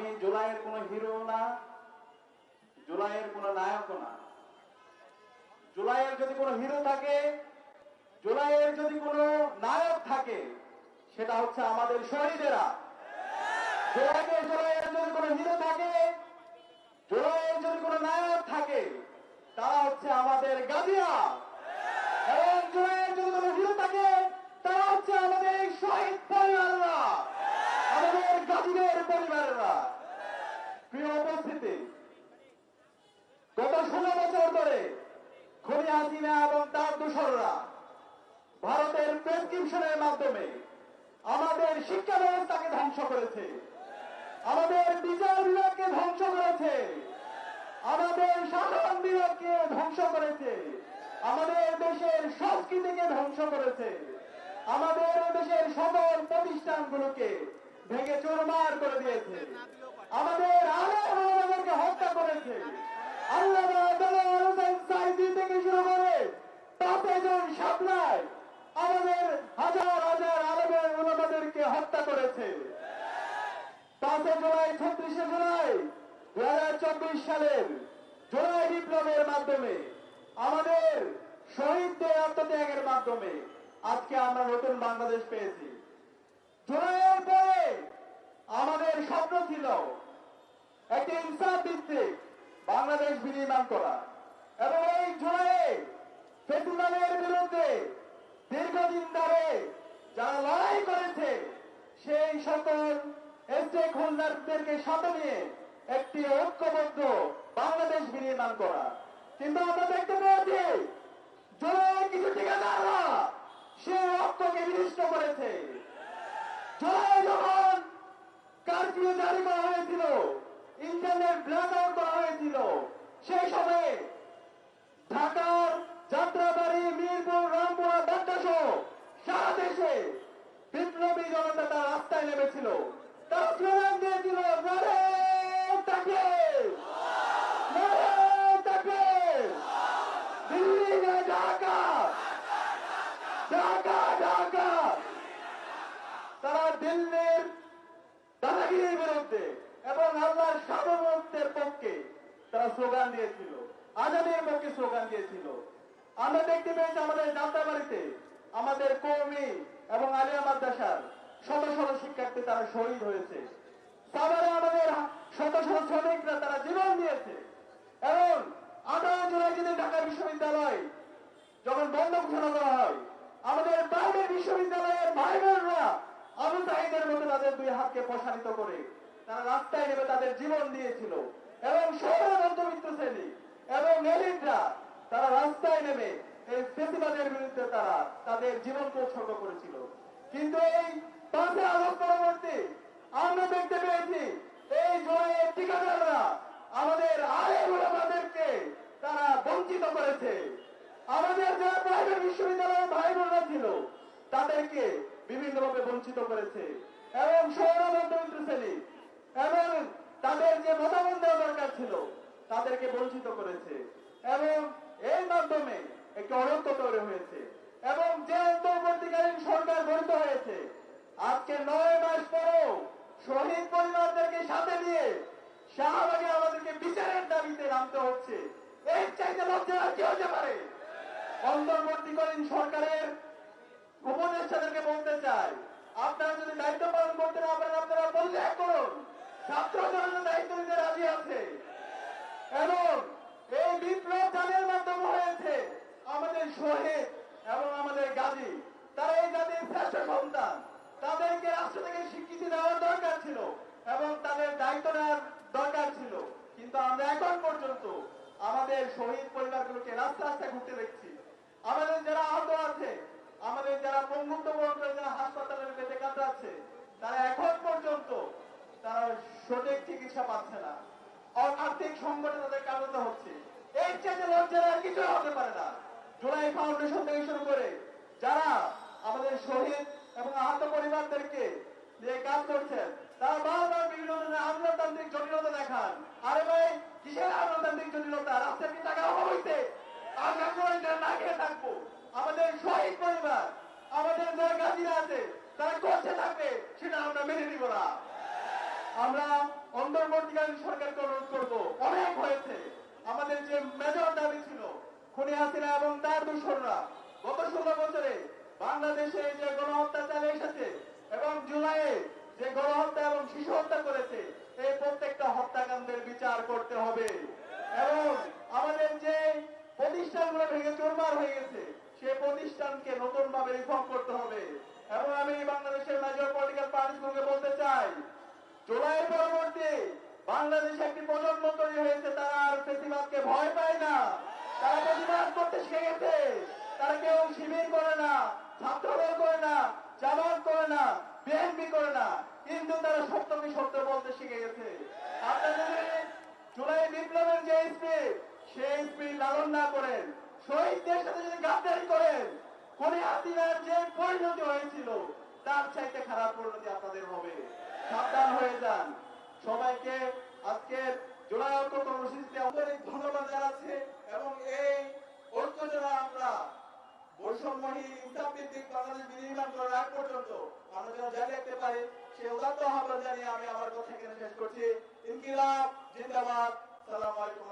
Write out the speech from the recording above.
আমি জুলাইয়ের কোনো হিরো না, জুলাইয়ের কোনো নায়কও না। জুলাইয়ের যদি কোনো হিরো থাকে, জুলাইয়ের যদি কোনো নায়ক থাকে, সেটা হচ্ছে আমাদের শহীদেরা। জুলাইয়ের যদি কোনো হিরো থাকে, জুলাইয়ের যদি কোনো নায়ক থাকে, তারা হচ্ছে আমাদের গাজিয়া এবং জুলাইয়ের যদি কোনো হিরো থাকে তারা হচ্ছে আমাদের এই শহীদ পরিবাররা আমাদের গাজীদের পরিবারেরা প্রিয় উপস্থিতি গত ষোলো বছর ধরে খনি হাসিনা এবং ভারতের প্রেসক্রিপশনের মাধ্যমে আমাদের শিক্ষা ব্যবস্থাকে ধ্বংস করেছে। আমাদের বিচার বিভাগকে ধ্বংস করেছে। আমাদের শাসন বিভাগকে ধ্বংস করেছে। আমাদের দেশের সংস্কৃতিকে ধ্বংস করেছে। আমাদের দেশের সকল প্রতিষ্ঠানগুলোকে ভেঙে চুরমার করে দিয়েছে। আমাদের আলেমকে হত্যা করেছে। আল্লাহ থেকে শুরু করে তাতে জন সাপ্লাই? আমাদের হাজার হাজার আলেমের ওলামাদেরকে হত্যা করেছে। পাঁচে জুলাই, ছত্রিশে জুলাই দু চব্বিশ সালের জুলাই বিপ্লবের মাধ্যমে, আমাদের শহীদদের আত্মত্যাগের মাধ্যমে আজকে আমরা নতুন বাংলাদেশ পেয়েছি। জুলাইয়ের পরে আমাদের স্বপ্ন ছিল একটি ইনসাফ ভিত্তিক বাংলাদেশ বিনির্মাণ করা। এবং এই জুলাইয়ে ফেসিবাদের বিরুদ্ধে দীর্ঘদিন ধরে যারা লড়াই করেছে, সেই সকল স্টেক হোল্ডারদেরকে সাথে নিয়ে একটি ঐক্যবদ্ধ বাংলাদেশ বিনির্মাণ করা। কিন্তু আমরা দেখতে পেয়েছি, জুলাই কিছু ঠিকাদাররা সেই ঐক্যকে বিনিষ্ট করেছে। জুলাই যখন কারফিউ জারি করা হয়েছিল ইন্টারনেট ব্ল্যাক আউট করা হয়েছিল, সেই সময়ে দেশে বিপ্লবী জনতা তার রাস্তায় নেমেছিল। তারা স্লোগান দিয়েছিল ঢাকা? তারা দিল্লির দাদাগিরির বিরুদ্ধে এবং আল্লাহর সার্বভৌমত্বের পক্ষে তারা স্লোগান দিয়েছিল। আজাদের পক্ষে স্লোগান দিয়েছিল। আমরা দেখতে পেয়েছি আমাদের যাত্রাবাড়িতে আমাদের কর্মী এবং আলিয়া মাদ্রাসার শত শত শিক্ষার্থী তারা শহীদ হয়েছে। সাভারে আমাদের শত শত শ্রমিকরা তারা জীবন দিয়েছে। এবং আঠারো জুলাই যেদিন ঢাকা বিশ্ববিদ্যালয় যখন বন্ধ ঘোষণা করা হয়, আমাদের বাইরের বিশ্ববিদ্যালয়ের ভাই বোনরা আবু সাহিদের মতো তাদের দুই হাতকে প্রসারিত করে তারা রাস্তায় নেমে তাদের জীবন দিয়েছিল। এবং শহরের মধ্যবিত্ত শ্রেণি এবং এলিটরা তারা রাস্তায় নেমে এই ফেসিবাদের বিরুদ্ধে তারা তাদের জীবনকে উৎসর্গ করেছিল। কিন্তু এই পাঁচই আগস্ট পরবর্তী আমরা দেখতে পেয়েছি, এই জয়ের ঠিকাদাররা আমাদের আমাদেরকে তারা বঞ্চিত করেছে। আমাদের যারা প্রাইভেট বিশ্ববিদ্যালয়ের ভাই বোনরা ছিল, তাদেরকে বিভিন্নভাবে বঞ্চিত করেছে। এবং শহর মধ্যবিত্ত শ্রেণি, এবং তাদের যে মতামত দেওয়া দরকার ছিল, তাদেরকে বঞ্চিত করেছে। এবং এর মাধ্যমে একটি অনৈক্য তৈরি হয়েছে। এবং যে অন্তর্বর্তীকালীন সরকার গঠিত হয়েছে, আজকে নয় মাস পরেও শহীদ পরিবারদেরকে সাথে নিয়ে শাহবাগে আমাদেরকে বিচারের দাবিতে নামতে হচ্ছে। এর চাইতে লজ্জা আর কি হতে পারে? অন্তর্বর্তীকালীন সরকারের উপদেষ্টাদেরকে বলতে চাই, আপনারা যদি দায়িত্ব পালন করতে না পারেন, আপনারা পরিত্যাগ করুন, ছাত্র জনতা দায়িত্ব নিতে রাজি আছে। এবং এই বিপ্লব জানের মাধ্যমে হয়েছে। আমাদের শহীদ এবং আমাদের গাজী, তারা এই জাতির শ্রেষ্ঠ সন্তান। তাদেরকে রাষ্ট্র থেকে স্বীকৃতি দেওয়ার দরকার ছিল এবং তাদের দায়িত্ব নেওয়ার দরকার ছিল। কিন্তু আমরা এখন পর্যন্ত আমাদের শহীদ পরিবারগুলোকে রাস্তা রাস্তায় ঘুরতে দেখছি। আমাদের যারা আহত আছে, আমাদের যারা পঙ্গুত্ব বরণ করে যারা হাসপাতালের বেঁধে কাটাচ্ছে তারা এখন পর্যন্ত তারা সঠিক চিকিৎসা পাচ্ছে না। আর আর্থিক সংকটে তাদের কাটাতে হচ্ছে। এর চেয়ে লজ্জার কিছু হতে পারে না। জুলাই ফাউন্ডেশন থেকে শুরু করে যারা আমাদের শহীদ এবং আহত পরিবারদেরকে নিয়ে কাজ করছেন, তারা বারবার বিভিন্ন ধরনের আমলাতান্ত্রিক জটিলতা দেখান। আরে ভাই, কিসের আমলাতান্ত্রিক জটিলতা? রাস্তার কি টাকা অভাব হইতে আমরা কোয়ারেন্টাইন না খেয়ে থাকব, আমাদের শহীদ পরিবার, আমাদের যারা গাজীরা আছে, তারা করছে থাকবে, সেটা আমরা মেনে নিব না। আমরা অন্তর্বর্তীকালীন সরকারকে অনুরোধ করব, অনেক হয়েছে। আমাদের যে মেজর দাবি ছিল খুনি হাসিনা এবং তার দূষণরা গত ষোলো বছরে বাংলাদেশে যে গণহত্যা চালে এসেছে এবং জুলাইয়ে যে গণহত্যা এবং শিশু হত্যা করেছে, এই প্রত্যেকটা হত্যাকাণ্ডের বিচার করতে হবে। এবং আমাদের যে প্রতিষ্ঠানগুলো ভেঙে চুরমার হয়ে গেছে, সেই প্রতিষ্ঠানকে নতুন ভাবে রিফর্ম করতে হবে। এবং আমি বাংলাদেশের মেজর পলিটিক্যাল পার্টিগুলোকে বলতে চাই জুলাই পরবর্তী বাংলাদেশে একটি প্রজন্ম তৈরি হয়েছে, তারা আর ফেসিবাদকে ভয় পায় না। তারা প্রতিবাদ করতে শিখে গেছে। তারা কেউ শিবির করে না, ছাত্রদল করে না, জামাত করে না, বিএনপি করে না। কিন্তু তারা সত্যকে সত্য বলতে শিখে গেছে। জুলাই বিপ্লবের যে স্পিড, সেই স্পিড লালন না করেন। শহীদদের সাথে যদি গাদ্দারি করেন যে পরিণতি হয়েছিল, তার চাইতে খারাপ পরিণতি আপনাদের হবে। সাবধান হয়ে যান। সবাইকে আজকের জুলাই ঐক্য কর্মসূচিতে আন্তরিক ধন্যবাদ জানাচ্ছি। এবং এই ঐক্য আমরা বৈষম্যহীন ইনসাফ ভিত্তিক বাংলাদেশ বিনির্মাণ করার আগ পর্যন্ত আমরা যেন রাখতে পারি, সেই উদাত্ত আহ্বান জানিয়ে আমি আমার কথা এখানে শেষ করছি। ইনকিলাব, জিন্দাবাদ। সালাম আলাইকুম।